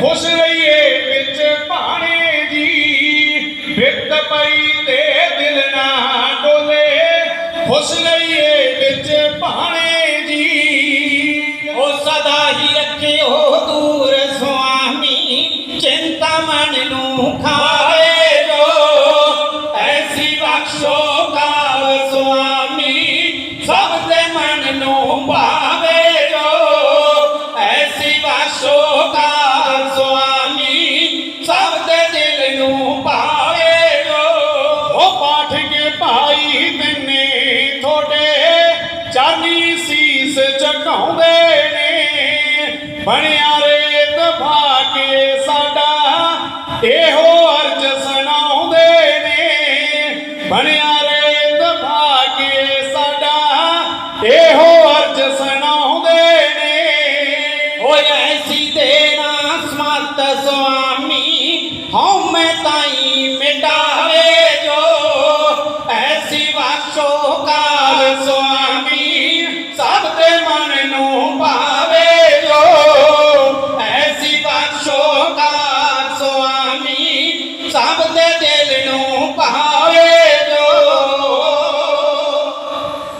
ਖੁਸ਼ ਰਹੀਏ ਵਿੱਚ ਭਾਣੇ ਜੀ ਬਿਰਤ ਪਈ ਤੇ ਦਿਲ ਨਾ ਡੋਲੇ ਖੁਸ਼ ਰਹੀਏ ਵਿੱਚ ਭਾਣੇ ਜੀ ਉਹ ਸਦਾ ਹੀ ਰੱਖਿਓ ਦੂਰ ਸੁਆਮੀ ਚਿੰਤਾ ਮਨ ਨੂੰ ਖਾਵੇ ਜੋ ਐਸੀ ਬਖਸ਼ੋ ਕਾਲ ਸੁਆਮੀ ਸਭ ਦੇ ਮਨ ਨੂੰ ਭਾਵੇ ਚਾਨੀ ਸੀਸ ਝੁਕਾਉਂਦੇ ਨੇ। ਬਣਿਆ ਰੇਤ ਭਾਗੇ ਸਾਡਾ, ਇਹੋ ਅਰਜ ਸੁਣਾਉਂਦੇ ਨੇ। ਬਣਿਆ ਰੇਤ ਭਾਗੇ ਸਾਡਾ, ਇਹੋ ਅਰਜ ਸੁਣਾਉਂਦੇ ਨੇ। ਓਏ ਐਸੀ ਦੇਣਾ ਸਮਤ ਸੁਆਮੀ, ਹਉ ਮੈਂ ਤਾਈ ਮਿਟਾਵੇ ਜੋ। ਐਸੀ ਵਾਸੋ ਕਾਲ ਸੁਆਮੀ down and